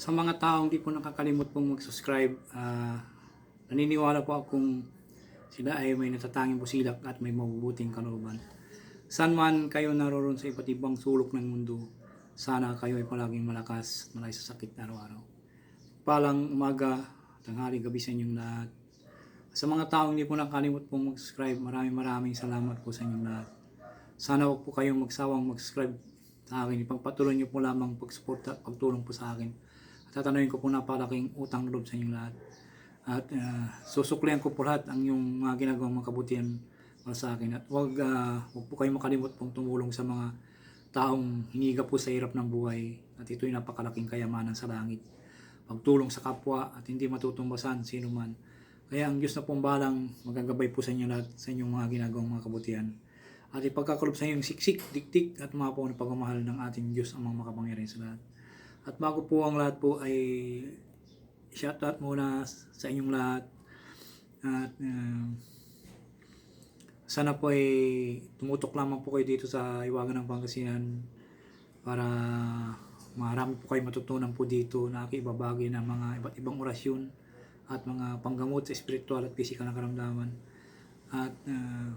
Sa mga taong di po nakakalimot pong mag-subscribe, ah, naniniwala po akong sila ay may natatanging busilak at may mabubuting kalooban. San man kayo naroon sa iba't ibang sulok ng mundo, sana kayo ay palaging malakas, malay sa sakit araw-araw. Palang umaga, tanghali, gabi sa inyong lahat. Sa mga taong hindi po nakalimot pong mag-subscribe, maraming maraming salamat po sa inyong lahat. Sana huwag po kayong magsawang mag-subscribe sa akin. Ipagpatuloy niyo po lamang pag-suporta, pagtulong po sa akin. At tatanungin ko po napalaking utang loob sa inyong lahat. At uh, susuklihan ko po lahat ang yung mga ginagawang mga kabutihan para sa akin. At huwag, ah, huwag po kayong makalimot pong tumulong sa mga taong hiniga po sa hirap ng buhay. At ito'y napakalaking kayamanan sa langit. Pagtulong sa kapwa at hindi matutumbasan sino man. Kaya ang Diyos na pong balang magagabay po sa inyo lahat sa inyong mga ginagawang mga kabutihan. At ipagkakalob sa inyong siksik, diktik at mga po ng pagmamahal ng ating Diyos ang mga makapangyarihan sa lahat. At bago po ang lahat po ay shoutout muna sa inyong lahat. At uh, sana po ay tumutok lamang po kayo dito sa Iwagan ng Pangasinan para marami po kayo matutunan po dito na ibabagi ng mga iba't ibang orasyon at mga panggamot sa spiritual at physical na karamdaman. At uh,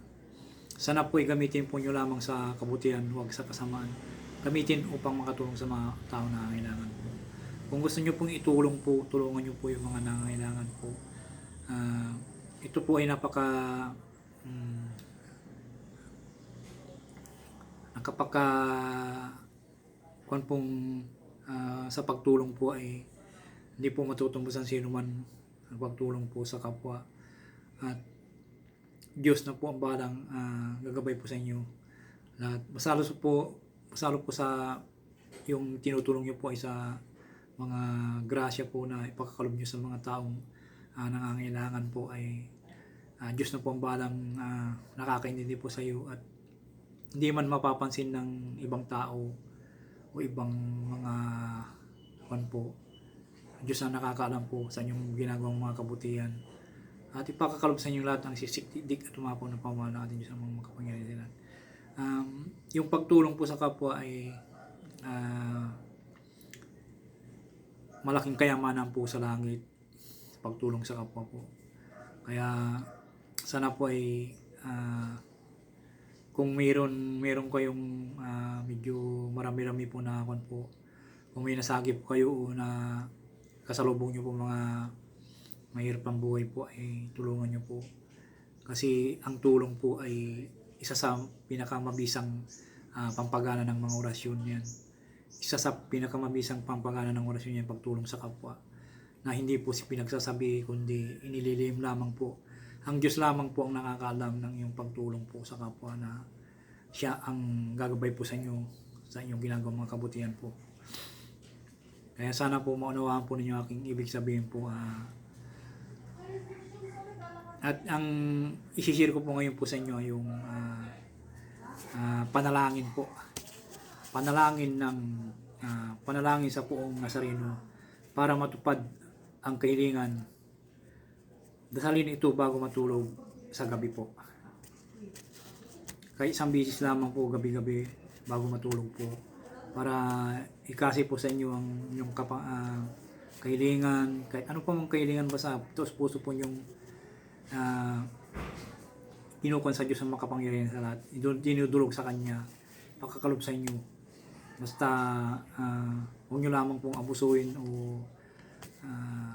sana po ay gamitin po nyo lamang sa kabutihan, huwag sa kasamaan. Gamitin upang makatulong sa mga tao na nangangailangan po. Kung gusto nyo pong itulong po, tulungan nyo po yung mga nangangailangan po. Ah, ito po ay napaka mm, nakapaka kung pong ah, sa pagtulong po ay hindi po matutumbusan sino man ang pagtulong po sa kapwa at Diyos na po ang balang ah, gagabay po sa inyo lahat masalo po masalo po sa yung tinutulong niyo po ay sa mga grasya po na ipakakalob niyo sa mga taong ah, nangangailangan po ay ah, Diyos na po ang balang ah, nakakaintindi po sa iyo at hindi man mapapansin ng ibang tao o ibang mga kwan po Diyos ang nakakaalam po sa inyong ginagawang mga kabutihan at ipakakalob sa inyong lahat ang sisikdik at umapaw na pamahala ng ating Diyos ang mga makapangyarihan. Um, yung pagtulong po sa kapwa ay ah, malaking kayamanan po sa langit pagtulong sa kapwa po. Kaya sana po ay ah, kung mayroon mayroon kayong ah, medyo marami-rami po na kwan po kung may nasagi po kayo o na kasalubong nyo po mga mahirap ang buhay po ay tulungan nyo po kasi ang tulong po ay isa sa pinakamabisang ah, pampagana ng mga orasyon yan isa sa pinakamabisang pampagana ng orasyon yan pagtulong sa kapwa na hindi po si pinagsasabi kundi inililim lamang po. Ang Diyos lamang po ang nakakaalam ng iyong pagtulong po sa kapwa na siya ang gagabay po sa inyo sa inyong ginagawang mga kabutihan po. Kaya sana po maunawaan po ninyo aking ibig sabihin po ah, at ang isishare ko po ngayon po sa inyo yung ah, ah, panalangin po. Panalangin ng ah, panalangin sa puong Nazareno para matupad ang kahilingan. Dasalin ito bago matulog sa gabi po. Kahit isang bisis lamang po gabi-gabi bago matulog po para ikasi po sa inyo ang inyong kapa, ah, kahilingan, kahit ano pa mong kahilingan basta tos puso po yung uh, kinukuha sa Diyos ang makapangyarihan sa lahat. Dinudulog sa Kanya, pakakalob sa inyo. Basta uh, huwag nyo lamang pong abusuin o uh,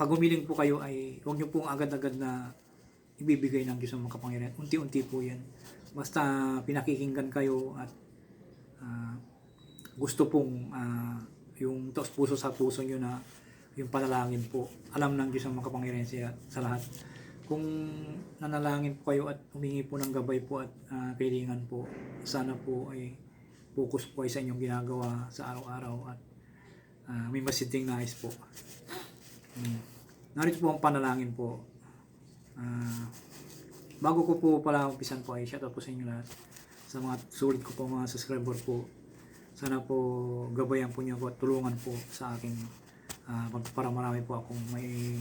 pag umiling po kayo ay huwag nyo pong agad-agad na ibibigay ng Diyos ang makapangyarihan. Unti-unti po yan. Basta pinakikinggan kayo at uh, gusto pong uh, yung taos puso sa puso nyo na yung panalangin po. Alam ng Diyos ang makapangyarihan siya sa lahat. Kung nanalangin po kayo at humingi po ng gabay po at uh, kailangan po, sana po ay focus po ay sa inyong ginagawa sa araw-araw at uh, may masiting nais po. Hmm. Narito po ang panalangin po. Uh, bago ko po pala umpisan po ay shoutout po sa inyo lahat. Sa mga sulit ko po mga subscriber po. Sana po gabayan po niyo po at tulungan po sa aking Ah, para marami po akong may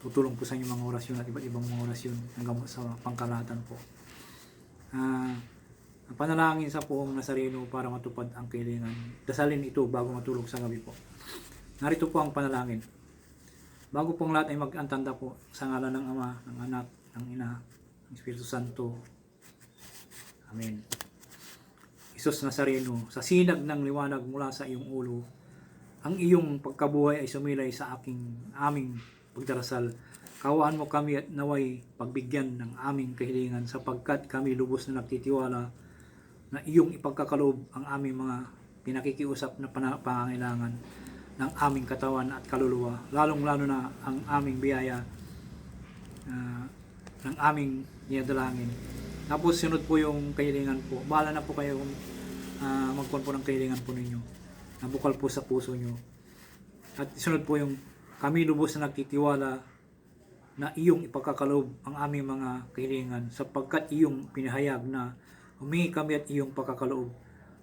tutulong po sa inyo mga orasyon at iba't ibang mga orasyon hanggang sa pangkalatan po. Ang panalangin sa poong Nazareno para matupad ang kailangan. Dasalin ito bago matulog sa gabi po. Narito po ang panalangin. Bago pong lahat ay mag-antanda po sa ngalan ng Ama, ng Anak, ng Ina, ng Espiritu Santo. Amen. Isus Nazareno, sa sinag ng liwanag mula sa iyong ulo, ang iyong pagkabuhay ay sumilay sa aking aming pagdarasal. Kawaan mo kami at naway pagbigyan ng aming kahilingan sapagkat kami lubos na nagtitiwala na iyong ipagkakaloob ang aming mga pinakikiusap na pangangailangan ng aming katawan at kaluluwa, lalong-lalo na ang aming biyaya ah, ng aming dinadalangin. Tapos sunod po yung kahilingan po. Bahala na po kayo uh, magkuhan po ng kahilingan po ninyo. Nabukal po sa puso nyo. At sunod po yung kami lubos na nagtitiwala na iyong ipagkakaloob ang aming mga kahilingan sapagkat iyong pinahayag na humingi kami at iyong pagkakaloob.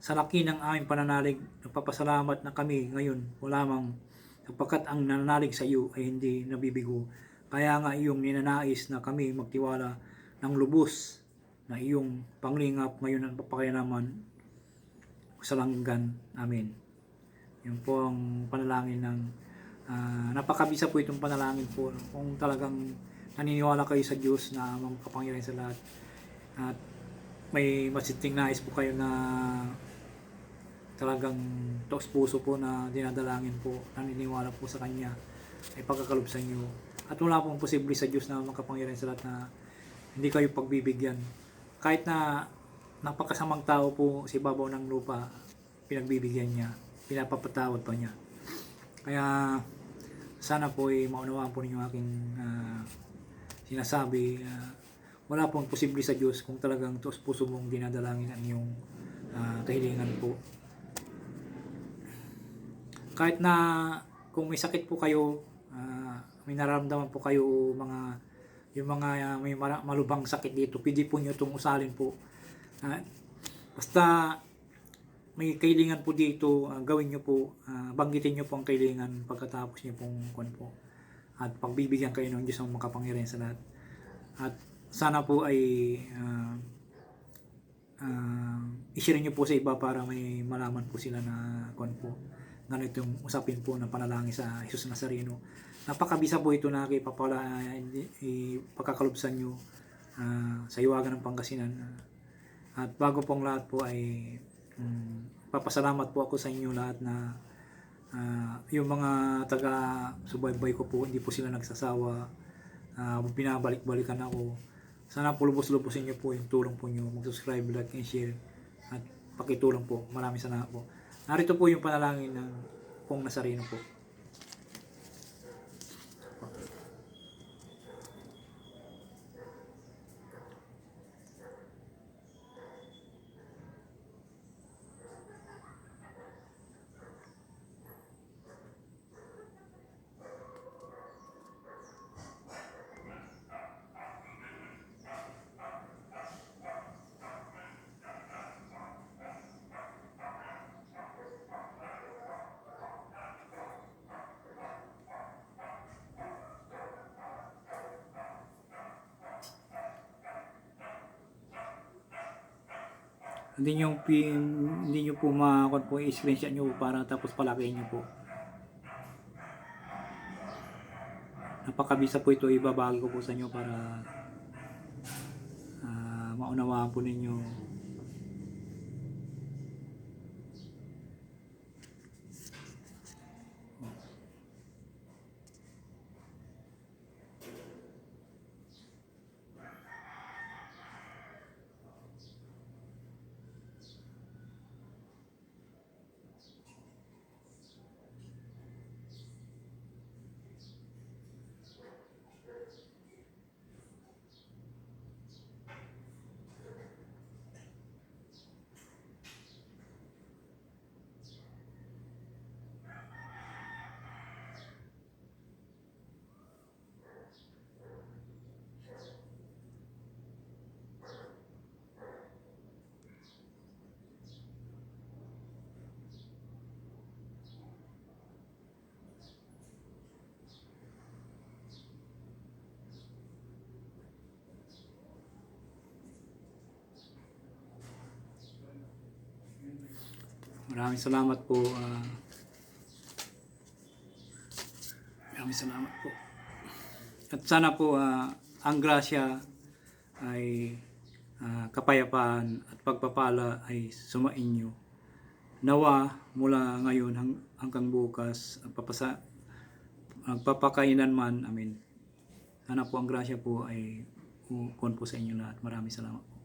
Sa laki ng aming pananalig, nagpapasalamat na kami ngayon wala mang sapagkat ang nananalig sa iyo ay hindi nabibigo. Kaya nga iyong ninanais na kami magtiwala ng lubos na iyong panglingap ngayon ang papakinaman sa langgan. Amen. Yun po ang panalangin ng ah, napakabisa po itong panalangin po kung talagang naniniwala kayo sa Diyos na amang kapangyarihan sa lahat at may masiting nais po kayo na talagang taos puso po na dinadalangin po naniniwala po sa Kanya ay pagkakalob sa inyo. At wala pong posible sa Diyos na makapangyarihan sa lahat na hindi kayo pagbibigyan. Kahit na napakasamang tao po si babaw ng lupa pinagbibigyan niya pinapapatawad pa niya. Kaya sana po ay maunawaan po ninyo aking ah, sinasabi ah, wala pong posible sa Diyos kung talagang tos puso mong dinadalangin ang iyong ah, kahilingan po. Kahit na kung may sakit po kayo ah, may nararamdaman po kayo mga yung mga ah, may malubhang sakit dito pwede po nyo itong usalin po. Ah, basta may kailangan po dito, ah, gawin nyo po, ah, banggitin nyo po ang kailangan pagkatapos nyo pong kwan po. At pagbibigyan kayo ng Diyos ang makapangyarihan sa lahat. At sana po ay uh, ishare nyo po sa iba para may malaman po sila na kwan po. Ganito yung usapin po ng panalangin sa Jesus Nazareno. Napakabisa po ito na kay papala uh, pagkakalubsan nyo ah, sa iwagan ng Pangasinan. At bago pong lahat po ay mm, papasalamat po ako sa inyo lahat na ah, yung mga taga subaybay ko po hindi po sila nagsasawa. Uh, binabalik-balikan ako. Sana po lubos-lubosin niyo po yung tulong po niyo. Mag-subscribe, like, and share. At pakitulong po. Maraming salamat po. Narito po yung panalangin ng Pong Nazareno po hindi nyo, hindi nyo po makakon po i-screenshot nyo para tapos palakihin nyo po. Napakabisa po ito ibabagi ko po sa inyo para ah, maunawaan po ninyo Maraming salamat po. ah. Maraming salamat po. At sana po ah, ang grasya ay ah, kapayapaan at pagpapala ay sumainyo. Nawa mula ngayon hang, hanggang bukas ang papasa ang papakainan man, amin. Sana po ang grasya po ay ukon po sa inyo lahat. Maraming salamat po.